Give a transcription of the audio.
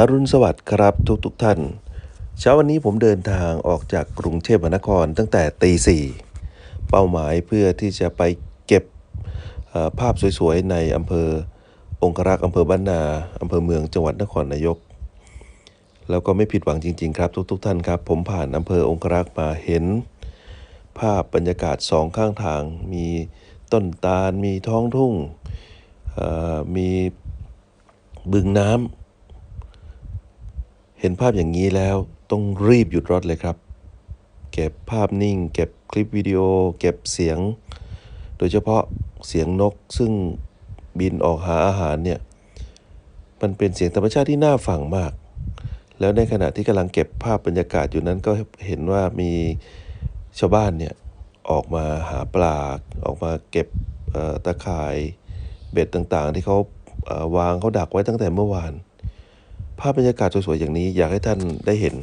อรุณสวัสดิ์ครับทุกทุกท่าน เช้าวันนี้ผมเดินทางออกจากกรุงเทพมหานครตั้งแต่ตีสี่เป้าหมายเพื่อที่จะไปเก็บภาพสวยๆ ในอำเภอองครักษ์อำเภอบ้านนาอำเภอเมืองจังหวัดนครนายก แล้วก็ไม่ผิดหวังจริง ๆ ครับ ทุกๆท่านครับ ผมผ่านอำเภอองครักษ์มาเห็น ภาพบรรยากาศสองข้างทาง มีต้นตาลมีท้องทุ่งมีบึงน้ำ เห็นภาพอย่างนี้แล้วต้องรีบหยุดรถเลยครับ เก็บภาพนิ่ง เก็บคลิปวิดีโอ เก็บเสียง โดยเฉพาะเสียงนกซึ่งบินออกหาอาหารเนี่ย มันเป็นเสียงธรรมชาติที่น่าฟังมาก แล้วในขณะที่กำลังเก็บภาพบรรยากาศอยู่นั้นก็เห็นว่ามีชาวบ้านเนี่ยออกมาหาปลา ออกมาเก็บตะข่ายเบ็ดต่างๆ ที่เขาวางเขาดักไว้ตั้งแต่เมื่อวาน ภาพบรรยากาศสวยๆอย่างนี้อยากให้ท่านได้เห็น